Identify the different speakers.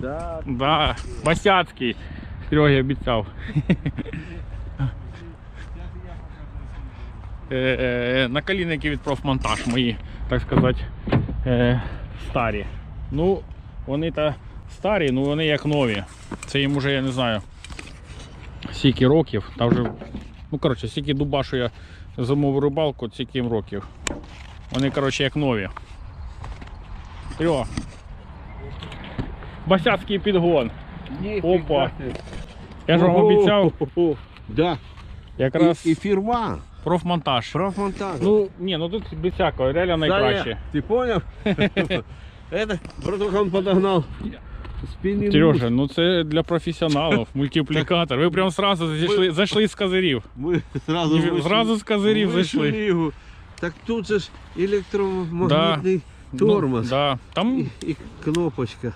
Speaker 1: Да.
Speaker 2: Да, Басяцький. Серега обіцяв. Е, е, від профмонтаж мої, так сказати, е, старі. Ну, вони та старі, ну вони як нові. Це їм уже, я не знаю, скільки років. Та вже, ну коротше, стільки дуба, що я замовив рибалку, стільки їм років. Вони, коротше, як нові. Серега Басяцький підгон. Опа. Я ж вам обіцяв,
Speaker 1: Да.
Speaker 2: якраз
Speaker 1: І, і фірма.
Speaker 2: профмонтаж.
Speaker 1: Профмонтаж.
Speaker 2: Ну, ні, ну тут без всякого, реально найкраще.
Speaker 1: Ты понял? Это, братуха, он подогнал. Спиннинг.
Speaker 2: Сережа, ну це для професіоналів, мультиплікатор. Ви прям сразу зайшли, зайшли з козирів.
Speaker 1: Мы сразу
Speaker 2: Ні,
Speaker 1: вышли-
Speaker 2: зразу з козирів
Speaker 1: вышли
Speaker 2: зайшли.
Speaker 1: лигу. Так тут же ж електромагнитний
Speaker 2: Ну,
Speaker 1: тормоз.
Speaker 2: да. Там
Speaker 1: І, і кнопочка.